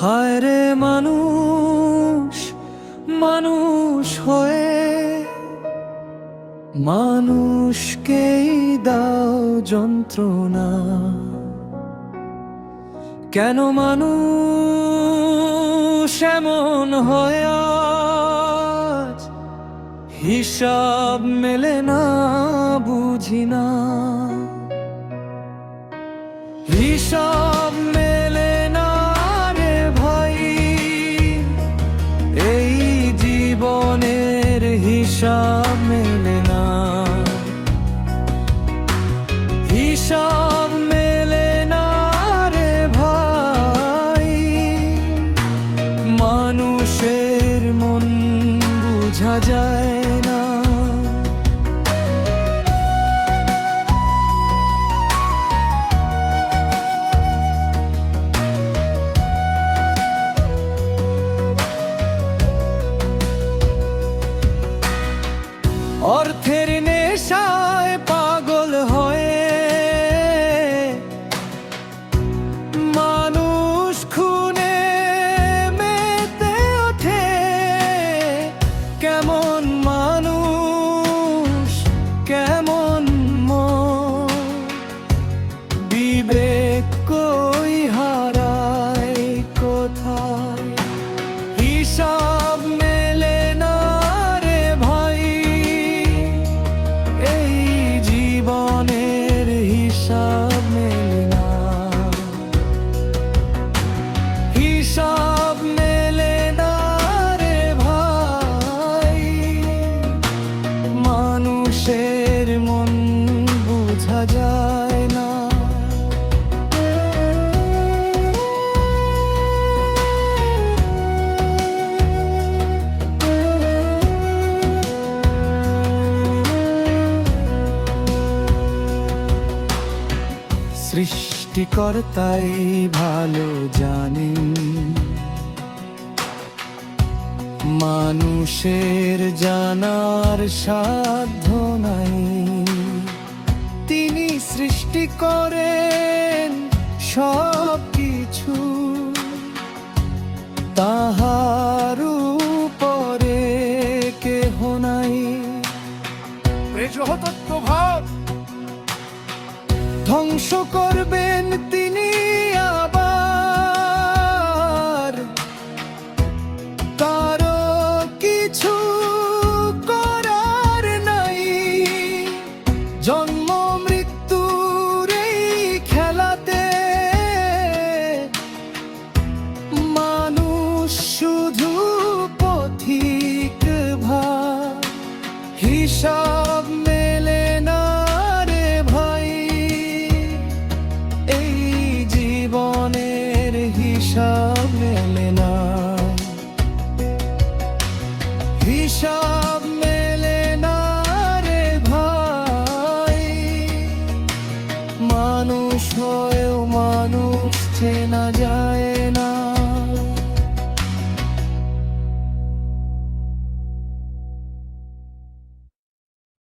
হায় রে মানুষ মানুষ হয়ে মানুষকে দাও যন্ত্রণা। কেন মানুষ এমন হয় আজ? হিসাব মেলে না, বুঝি না। হিসাব সৃষ্টিকর্তাই ভালো জানি মানুষের জানার সাধ্য নাই। তিনি সৃষ্টি করেন সব কিছু তাহা ধ্বংস করবেন তিনি আবার। তার চেনা যায়।